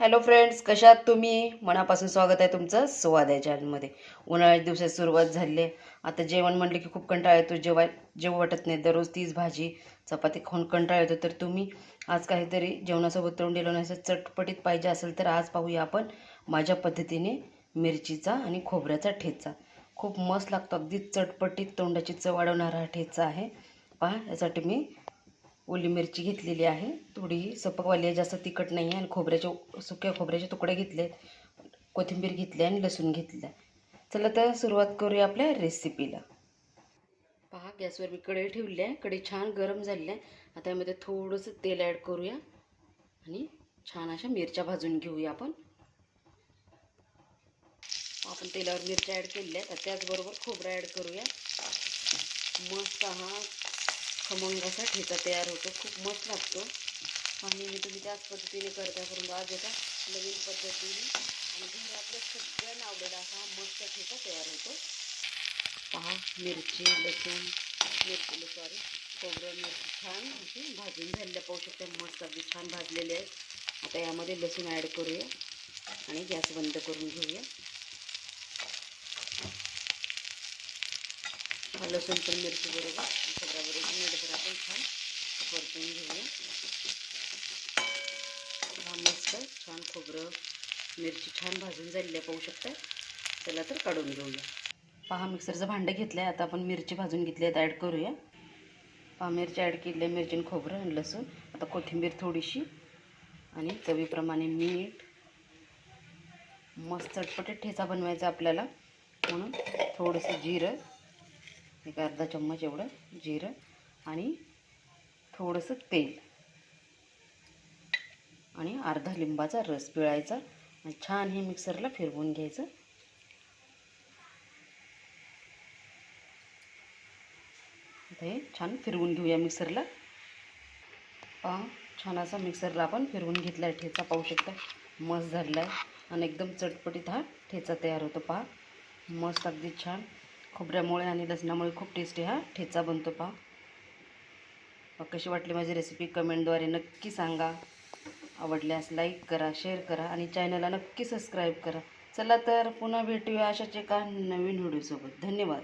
Hello friends कशात तुम्ही? मनापासून स्वागत आहे तुमचं स्वाद आहे चॅनलमध्ये उन्हाळ्याच्या दिवसात सुरुवात झाली. आहे आता जेवण म्हटलं की खूप कंटाळा येतो जेवाय जेव वाटत नाही. दररोज तीच भाजी चपाती खाऊन कंटाळा येतो. तर तुम्ही आज काहीतरी जेवणासोबत तोंड दिलं नाही चटपटीत पाहिजे असेल तर आज पाहूया आपण माझ्या पद्धतीने मिरचीचा आणि खोबऱ्याचा ठेचा. खूप मस्त लागतो. अगदी चटपटीत तोंडाची चव वाढवणारा हा ठेचा आहे. पहा यासाठी मी ओली मिरची घेतलेली आहे. थोडी सपकवाली आहे जास्त तिखट नाही आहे आणि खोबऱ्याचे सुक्या खोबऱ्याचे तुकडे घेतले. कोथिंबीर घेतली आणि लसूण घेतलं. चला तर सुरुवात करूया आपल्या रेसिपीला पहा गॅसवर मी कढई ठेवली आहे. कढई छान गरम झालेली आहे. आता यामध्ये थोडंसं तेल ॲड करूया. आणि छान अशा मिरच्या भाजून घेऊया आपण. आपण तेलावर मिरच्या ॲड केलेल्या आहेत. त्याचबरोबर खोबरं ॲड करूया. मस्त हा खमंग असा ठेचा तयार होतो. खूप मस्त लागतो. आणि मी तुम्ही त्याच पद्धतीने करता करून आज एका नवीन पद्धतीने आणि घरी आपल्या सगळ्यांना आवडेला असा मस्त ठेचा तयार होतो. पहा मिरची लसूण मिरची सॉरी खोबरं मिरची छान अशी भाजून झालेल्या पाहू शकता मस्त अगदी छान भाजलेले आहेत आता यामध्ये लसूण ॲड करूया आणि गॅस बंद करून घेऊया. हा लसूण पण मिरची बरोबर खोबऱ्याबरोबर मिळभर आपण छान परतून घेऊया हा मस्त छान खोबरं मिरची छान भाजून झालेल्या आहे पाहू शकता चला तर काढून घेऊया. पहा मिक्सरचं भांडं घेतलं आहे आता आपण मिरची भाजून घेतली आहेत ॲड करूया. पहा मिरची ॲड केली आहे मिरची आणि खोबरं आणि लसूण. आता कोथिंबीर थोडीशी आणि चवीप्रमाणे मीठ. मस्त चटपटीत ठेचा बनवायचा आपल्याला. म्हणून थोडंसं जिरं एक अर्धा चम्मच एवढं जिरं आणि थोडंसं तेल. आणि अर्धा लिंबाचा रस पिळायचा. आणि छान हे मिक्सरला फिरवून घ्यायचं. आता हे छान फिरवून घेऊया मिक्सरला. पहा छान असा मिक्सरला आपण फिरवून घेतला आहे ठेचा पाहू शकता मस्त झालेला आहे आणि एकदम चटपटीत हा ठेचा तयार होतो. पहा मस्त अगदी छान. खोबऱ्यामुळे आणि लसणामुळे खूप टेस्टी हा ठेचा बनतो. पहा. कशी वाटली माझी रेसिपी कमेंटद्वारे नक्की सांगा. आवडल्यास लाईक करा शेअर करा आणि चॅनलला नक्की सबस्क्राईब करा. चला तर पुन्हा भेटूया अशाच एका नवीन व्हिडिओसोबत धन्यवाद.